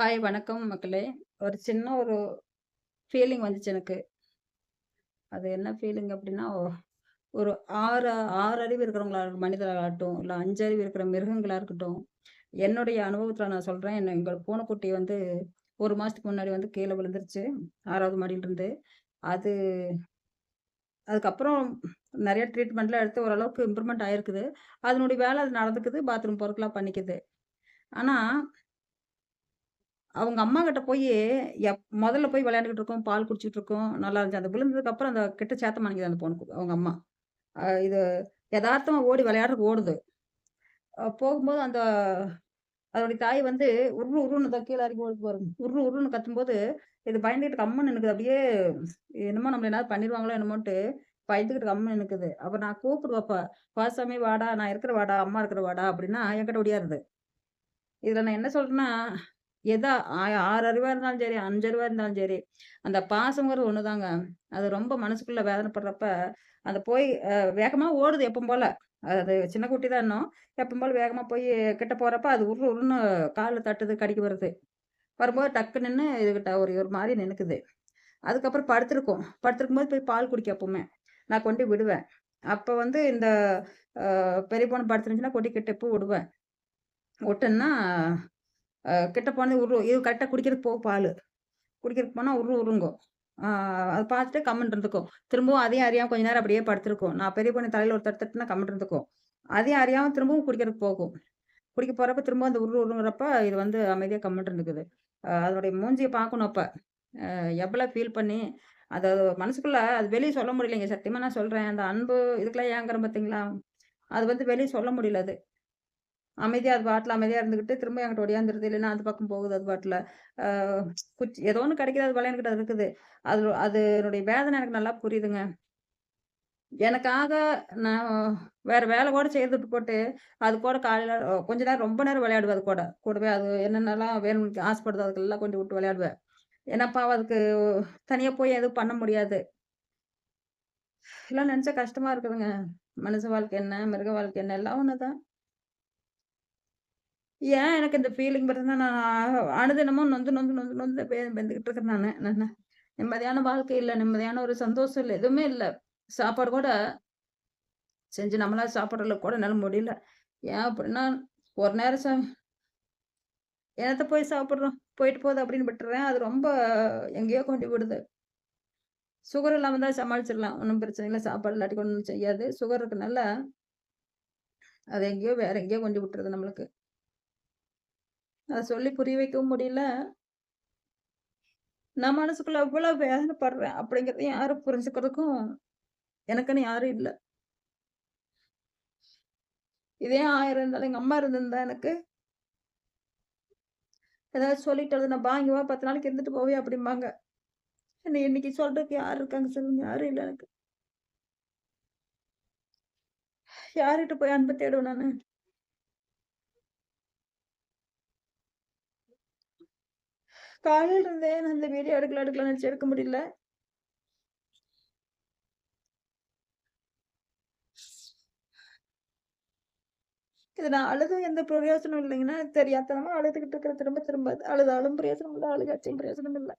Hi வணக்கம் மக்களே. ஒரு சின்ன ஒரு ஃபீலிங் வந்துச்சு எனக்கு. அது என்ன ஃபீலிங் அப்படின்னா ஒரு 6 6 அறிவு இருக்கிறவங்களா மனிதர்களாகட்டும், இல்லை அஞ்சு அறிவு இருக்கிற மிருகங்களாக இருக்கட்டும், என்னுடைய அனுபவத்தில் நான் சொல்கிறேன் என்ன எங்கள் பூனைக்குட்டி வந்து ஒரு மாதத்துக்கு முன்னாடி வந்து கீழே விழுந்துருச்சு. ஆறாவது மாடியிலிருந்து அது அதுக்கப்புறம் நிறைய ட்ரீட்மெண்ட்லாம் எடுத்து ஓரளவுக்கு இம்ப்ரூவ்மெண்ட் ஆயிருக்குது. அதனுடைய வேலை அது நடந்துக்குது. பாத்ரூம் போறதுக்குலாம் பண்ணிக்குது. ஆனால் அவங்க அம்மாகிட்ட போய் எப் முதல்ல போய் விளையாண்டுக்கிட்டு இருக்கோம் பால் குடிச்சிட்டு இருக்கோம் நல்லா இருந்துச்சு. அந்த விழுந்ததுக்கு அப்புறம் அந்த கிட்ட சேத்த மாணிக்குது அந்த பொண்ணுக்கு, அவங்க அம்மா. இது யதார்த்தமாக ஓடி விளையாடுறதுக்கு ஓடுது. போகும்போது அந்த அதனுடைய தாய் வந்து உரு உருன்னு தான் கீழே இறங்கி ஓடுது வரும் உர்ரு உருன்னு கத்தும்போது, இது பயந்துகிட்டு கம்முன்னு நின்னுக்குது. அப்படியே என்னமோ நம்மள என்ன பண்ணிடுவாங்களோ என்னமோன்ட்டு பயந்துகிட்டு கம்முன்னு நினைக்குது அப்போ நான் கூப்பிடுவாப்பா பாசாமி சாமி வாடா, நான் இருக்கிற வாடா, அம்மா இருக்கிற வாடா" அப்படின்னா என்கிட்ட ஓடியாருது. இதுல நான் என்ன சொல்றேன்னா, எதா ஆ 6 அறிவா இருந்தாலும் சரி, அஞ்சு அறிவா இருந்தாலும் சரி, அந்த பாசம்ங்கிறது ஒண்ணுதாங்க. அது ரொம்ப மனசுக்குள்ள வேதனைப்படுறப்ப, அந்த போய் வேகமாக வேகமா ஓடுது எப்பவும் போல. அது சின்ன குட்டி தான் இன்னும். எப்பவும் போல வேகமா போய் கிட்ட போறப்ப, அது உரு உருன்னு காலில் தட்டுது, கடிக்க வருது. வரும்போது டக்கு நின்று இதுகிட்ட ஒரு ஒரு மாதிரி நினைக்குது அதுக்கப்புறம் படுத்திருக்கும். போது போய் பால் குடிக்க எப்பவுமே. நான் கொண்டு விடுவேன். அப்போ வந்து இந்த பெரிய பொண்ணு படுத்துருந்துச்சுன்னா, கொட்டி கிட்ட போய் விடுவேன். விட்டேன்னா, கிட்ட போனது உரு இது கரெக்டாக குடிக்கிறதுக்கு போகும் பால் குடிக்கிறதுக்கு போனால் உரு உருங்கும் அது பார்த்துட்டு கம்மன் இருந்துக்கும். திரும்பவும் அதையும் அறியாமல் கொஞ்ச நேரம் அப்படியே படுத்திருக்கும். நான் பெரிய பொண்ணு தலையில் ஒரு தட்டுனா கம்மன் இருந்துக்கும். அதையும் அறியாமல் திரும்பவும் குடிக்கிறதுக்கு போகும். குடிக்க போகிறப்ப திரும்பவும் அந்த உரு உருங்குறப்ப இது வந்து அமைதியாக கம்மன் இருந்துக்குது. அதனுடைய மூஞ்சியை பார்க்கணும் அப்போ எவ்வளோ ஃபீல் பண்ணி, அது மனசுக்குள்ள அது வெளியே சொல்ல முடியலைங்க. சத்தியமாக நான் சொல்கிறேன் அந்த அன்பு இதுக்கெல்லாம் ஏங்குறேன் பார்த்தீங்களா? அது வந்து வெளியே சொல்ல முடியல அது. அமைதியாக அது பாட்டில் அமைதியாக இருந்துக்கிட்டு திரும்ப என்கிட்ட ஒடியாந்துருது இல்லைன்னா அந்த பக்கம் போகுது அது பாட்டில் குச்சி ஏதோ ஒன்று கிடைக்கிது அது போல என்கிட்ட இருக்குது. அது அதனுடைய வேதனை எனக்கு நல்லா புரியுதுங்க. எனக்காக நான் வேற வேலை கூட செய்றத போட்டு, அது கூட காலையில் கொஞ்ச நேரம் ரொம்ப நேரம் விளையாடுவேன் அது கூட. கூடவே அது என்னென்னலாம் வேணும்னு ஆசைப்படுதோ அதுக்கெல்லாம் கொஞ்சம் விட்டு விளையாடுவேன். ஏன்னாப்பா அதுக்கு தனியாக போய் எதுவும் பண்ண முடியாது. எல்லாம் நினச்சா கஷ்டமா இருக்குதுங்க. மனுஷ வாழ்க்கை என்ன, மிருக வாழ்க்கை என்ன எல்லாம் தான் ஏன் எனக்கு இந்த ஃபீலிங் வருதுன்னா, நான் அனுதினமும் நொந்து நொந்து நொந்து நொந்து பெந்துக்கிட்டு இருக்கேன் நான் நான் நிம்மதியான வாழ்க்கை இல்லை நிம்மதியான ஒரு சந்தோஷம் இல்லை எதுவுமே இல்லை சாப்பாடு கூட செஞ்சு நம்மளா சாப்பிடுறதுல கூட என்னால் முடியல. ஏன் அப்படின்னா, ஒரு நேரம் சா எனத்த போய் சாப்பிட்றோம் போயிட்டு போகுது" அப்படின்னு விட்டுறேன் அது ரொம்ப எங்கேயோ கொண்டு விடுது. சுகர் இல்லாமல் தான் சமாளிச்சிடலாம். ஒன்றும் பிரச்சனை இல்லை சாப்பாடு இல்லாட்டி ஒன்றும் செய்யாது. சுகர் இருக்கனால, அது எங்கேயோ வேற எங்கேயோ கொண்டு விட்டுருது நம்மளுக்கு. அதை சொல்லி புரிய வைக்கவும் முடியல. நான் மனசுக்குள்ள எவ்வளோ வேதனைப்படுறேன் அப்படிங்கிறத யாரும் புரிஞ்சுக்கிறதுக்கும் எனக்குன்னு யாரும் இல்லை இதே 1000 இருந்தாலும் எங்க அம்மா இருந்திருந்தா எனக்கு ஏதாவது சொல்லிட்டு "நான் வாங்கி வா 10 நாளைக்கு இருந்துட்டு போவே அப்படிம்பாங்க. என்ன இன்னைக்கு சொல்றதுக்கு யார் இருக்காங்க சொல்லுங்க? யாரும் இல்லை எனக்கு. யார்கிட்ட போய் அன்பு தேடுவேன் நான் காலையில இருந்தே நான் இந்த வீடியோ எடுக்கலாம் எடுக்கலாம் நினச்சி எடுக்க முடியல. இது நான் அழுதும் எந்த பிரயோஜனம் இல்லைங்கன்னா, தெரியாத்தனமா அழுதுகிட்டு இருக்கிறேன் திரும்ப திரும்ப. அழுதாலும் பிரயோஜனம் இல்ல, அழுகாச்சும் பிரயோஜனம் இல்லை